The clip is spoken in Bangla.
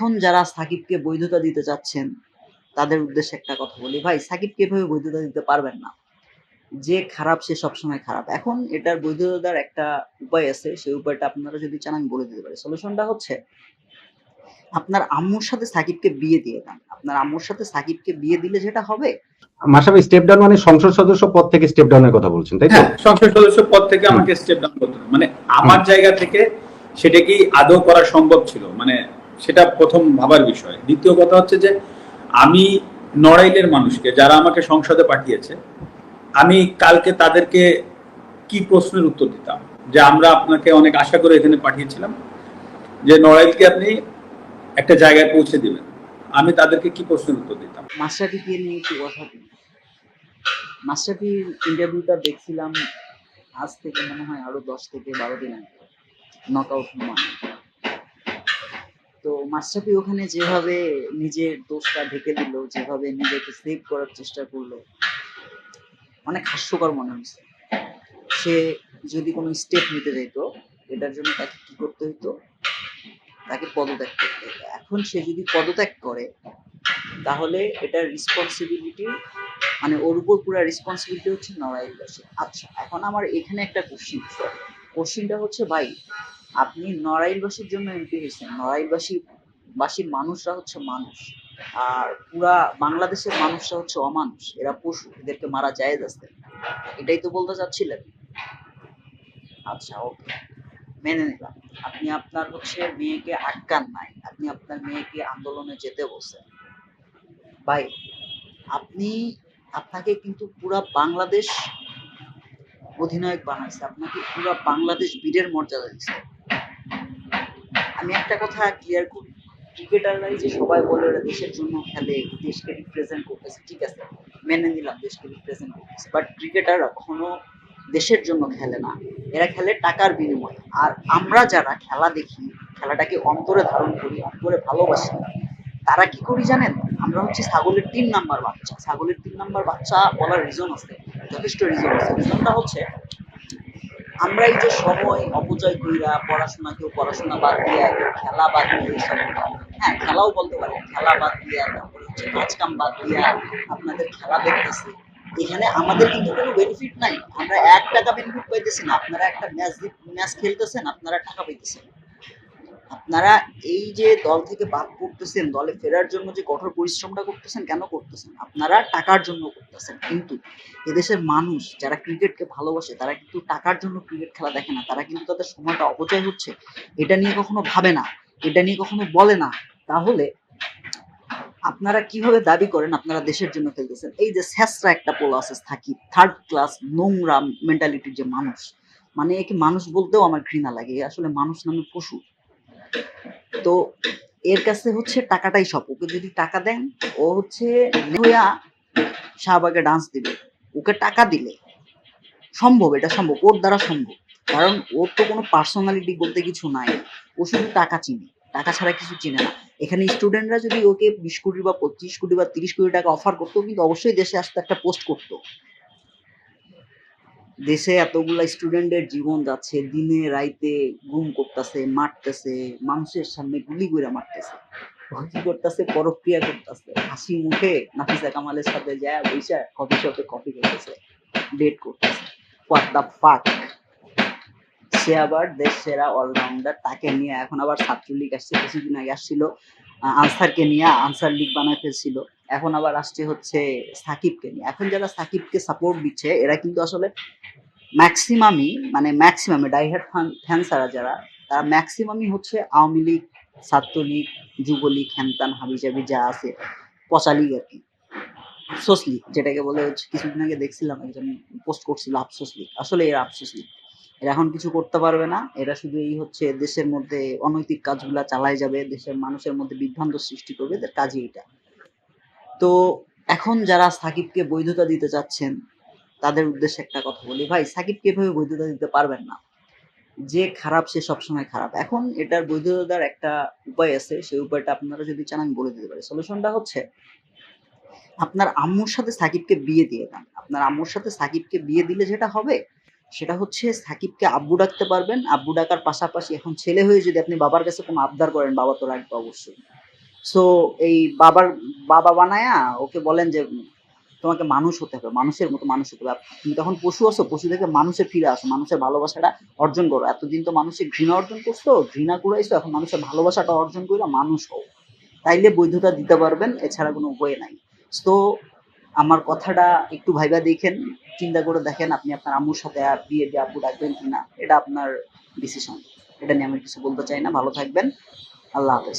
এখন যারা সাকিবকে বৈধতা দিতে চাচ্ছেন তাদের উদ্দেশ্যে একটা কথা বলি। ভাই সাকিবকে এভাবে বৈধতা দিতে পারবেন না। যে খারাপ সে সবসময় খারাপ। এখন এটার বৈধতার একটা উপায় আছে। সেই উপায়টা আপনারা যদি চান আমি বলে দিতে পারি। সলিউশনটা হচ্ছে আপনার আম্মুর সাথে সাকিবকে বিয়ে দিয়ে দেন। আপনার আম্মুর সাথে সাকিবকে বিয়ে দিলে যেটা হবে? মাসাবি স্টেপ ডাউন মানে সংসদ সদস্য পদ থেকে স্টেপ ডাউনের কথা বলছেন তাই তো? হ্যাঁ সংসদ সদস্য পদ থেকে আমাকে স্টেপ ডাউন করতে মানে আমার জায়গা থেকে সেটা কি আদৌ করা সম্ভব ছিল? মানে সেটা প্রথম ভাবার বিষয়। দ্বিতীয় কথা হচ্ছে যে, আমি নড়াইলের মানুষকে, যারা আমাকে সংসদে পাঠিয়েছে, আমি কালকে তাদেরকে কি প্রশ্নের উত্তর দিতাম? যে আমরা আপনাকে অনেক আশা করে এখানে পাঠিয়েছিলাম যে নড়াইলকে আপনি একটা জায়গায় পৌঁছে দিবেন। আমি তাদেরকে কি প্রশ্নের উত্তর দিতাম? মাস্টারপিকে নিয়ে একটু কথা বলি। মাস্টারপির ইন্টারভিউটা দেখছিলাম আজ থেকে মনে হয় আরও দশ থেকে বারো দিন আগে। নক আউট তো মাস্টারপি ওখানে যেভাবে নিজের দোষটা ঢেকে দিল, যেভাবে নিজেকে সেভ করার চেষ্টা করল, অনেক হাস্যকর মনে হয়েছে। সে যদি কোনো স্টেপ নিতে চাইতো, এটার জন্য তাকে কি করতে হতো তাকে পদত্যাগ করতে হতো এখন সে যদি পদত্যাগ করে, তাহলে এটার রেসপন্সিবিলিটি মানে ওর উপর পুরো রেসপন্সিবিলিটি হচ্ছে নড়াইলবাসী আচ্ছা এখন আমার এখানে একটা কোশ্চিন কোশ্চিনটা হচ্ছে, ভাই আপনি নড়াইলবাসীর জন্য এমপি হয়েছেন। নড়াইলবাসী, বাসীর মানুষরা হচ্ছে মানুষ। আর পুরা বাংলাদেশের মানুষরা হচ্ছে অমানুষ। এরা পশু, এদেরকে মারা যায় আছে। এটাই তো বলতে চাচ্ছিলেন। আচ্ছা ওকে। মেনে নিলাম। আপনি আপনার হচ্ছে মেয়েকে আটকান নাই। আপনি আপনার মেয়েকে আন্দোলনে যেতে বলছেন। ভাই, আপনি, আপনাকে কিন্তু পুরা বাংলাদেশ অধিনায়ক বানাইছে। আপনাকে পুরা বাংলাদেশ বীরের মর্যাদা দিচ্ছে আমি একটা কথা ক্লিয়ার করি। ক্রিকেটাররাই যে সবাই বলে ওরা দেশের জন্য খেলে, দেশকে রিপ্রেজেন্ট করতেছে, ঠিক আছে। মেনে নিলাম, দেশকে রিপ্রেজেন্ট করতেছে। বাট ক্রিকেটাররা কখনো দেশের জন্য খেলে না। এরা খেলে টাকার বিনিময়ে। আর আমরা যারা খেলা দেখি, খেলাটাকে অন্তরে ধারণ করি, অন্তরে ভালোবাসি, তারা কি করি জানেন? আমরা হচ্ছে ছাগলের তিন নাম্বার বাচ্চা। ছাগলের তিন নাম্বার বাচ্চা বলার রিজন আছে, যথেষ্ট রিজন আছে। রিজনটা হচ্ছে আমরা এই যে সময় অপচয় কইরা পড়াশোনা কেউ পড়াশোনা বাদ দিয়া কেউ খেলা বাদ দিয়ে এইসব হ্যাঁ খেলাও বলতে পারে খেলা বাদ দিয়া, তারপরে হচ্ছে কাজ কাম বাদ দিয়া আপনাদের খেলা দেখতেছে। এখানে আমাদের কিন্তু কোনো বেনিফিট নাই। আমরা এক টাকা বেনিফিট পাইতেছি না, আপনারা একটা ম্যাচ ম্যাচ খেলতেছেন, আপনারা টাকা পাইতেছেন। আপনারা এই যে দল থেকে বাদ করতেছেন দলে ফেরার জন্য যে কঠোর পরিশ্রমটা করতেছেন, কেন করতেছেন? আপনারা টাকার জন্য করতেছেন। কিন্তু এদেশের মানুষ যারা ক্রিকেটকে ভালোবাসে, তারা কিন্তু টাকার জন্য ক্রিকেট খেলা দেখে না। তারা কিন্তু তাদের সময়টা অপচয় হচ্ছে। এটা নিয়ে কখনো ভাবে না। এটা নিয়ে কখনো বলে না। তাহলে আপনারা কীভাবে দাবি করেন আপনারা দেশের জন্য খেলতেছেন? এই যে স্যাসরা একটা পোলা আছে থাকি থার্ড ক্লাস নোংরা মেন্টালিটির যে মানুষ মানে একে মানুষ বলতেও আমার ঘৃণা লাগে। আসলে মানুষ নামে পশু। তো এর কাছে হচ্ছে টাকাটাই সব। ওকে যদি টাকা দেন, ও হচ্ছে শাহবাগে ডান্স দিবে। ওকে টাকা দিলে সম্ভব, এটা সম্ভব, ওর দ্বারা সম্ভব। কারণ ওর তো কোনো পার্সোনালিটি বলতে কিছু নাই। ও শুধু টাকা চিনে, টাকা ছাড়া কিছু চিনে না। এখানে স্টুডেন্টরা যদি ওকে বিশ কোটি বা পঁচিশ কোটি বা তিরিশ কোটি টাকা অফার করতো, কিন্তু অবশ্যই দেশে আসতে একটা পোস্ট করতো। দেশে এতগুলা স্টুডেন্টের জীবন যাচ্ছে, দিনে, রাইতে গুম করতেছে, মারতেছে, মানুষের সামনে গুলি করে মারতেছে। কি করতেছে? পরক্রিয়া করতেছে। হাসি মুখে নাফিসা কামালের সাথে যায় বৈশা কফি শপে কফি খেতেছে ডেট করতেছে। হোয়াট দ্য ফাক সে আবার দেশ সেরা অলরাউন্ডার তাকে নিয়ে এখন আবার ছাত্রলীগ আসছে, কিছুদিন আগে আসছিল আনসারকে নিয়ে আনসার লীগ বানায় ফেলছিল, এখন আবার আসছে হচ্ছে সাকিবকে নিয়ে। এখন যারা সাকিবকে সাপোর্ট দিচ্ছে, এরা কিন্তু আসলে ম্যাক্সিমামই মানে ম্যাক্সিমামে ডাইহার্ট ফ্যান্সারা যারা, তারা ম্যাক্সিমামই হচ্ছে আওয়ামী লীগ, ছাত্রলীগ, যুবলীগ হ্যানতান হাবিজাবি যা আছে, পচা লীগ আর কি। আফসোস লীগ, যেটাকে বলে হচ্ছে, কিছুদিন আগে দেখছিলাম একজন পোস্ট করছিল আফসোস লীগ, আসলে এরা আফসোস লীগ। এরা এখন কিছু করতে পারবে না। এরা শুধু এই হচ্ছে দেশের মধ্যে অনৈতিক কাজগুলা চালাই যাবে, দেশের মানুষের মধ্যে বিভ্রান্ত সৃষ্টি করবে, এদের কাজই এটা। তো এখন যারা সাকিবকে বৈধতা দিতে চাচ্ছেন, তাদের উদ্দেশ্যে একটা কথা বলি, ভাই, সাকিবকে এভাবে বৈধতা দিতে পারবেন না। যে খারাপ, সে সবসময় খারাপ। এখন এটার বৈধতার একটা উপায় আছে, সেই উপায়টা আপনারা যদি চান, আমি বলে দিতে পারি। সলিউশনটা হচ্ছে, আপনার আম্মুর সাথে সাকিবকে বিয়ে দিয়ে দেন। আপনার আম্মুর সাথে সাকিবকে বিয়ে দিলে যেটা হবে সেটা হচ্ছে সাকিবকে আব্বু ডাকতে পারবেন। আব্বু ডাকার পাশাপাশি এখন ছেলে হয়ে যদি আপনি বাবার কাছে কোনো আবদার করেন, বাবা তো রাখবে অবশ্যই। সো এই বাবার বাবা বানায়া ওকে বলেন যে, তোমাকে মানুষ হতে হবে, মানুষের মতো মানুষ হতে হবে। তুমি তখন পশু আসো পশু থেকে মানুষের ফিরে আসো, মানুষের ভালোবাসাটা অর্জন করো। এতদিন তো মানুষের ঘৃণা অর্জন করছ, ঘৃণা কুড়াইছো, এখন মানুষের ভালোবাসাটা অর্জন করে মানুষ হও। তাইলে বৈধতা দিতে পারবেন, এছাড়া কোনো উপায় নাই। তো আমার কথাটা একটু ভাইবা দেখেন, চিন্তা করে দেখেন আপনি আপনার আম্মুর সাথে আর বিয়ে দিয়ে আব্বু ডাকবেন কিনা, এটা আপনার ডিসিশন এটা নিয়ে আমি কিছু বলতে চাই না, ভালো থাকবেন, আল্লাহ হাফেজ।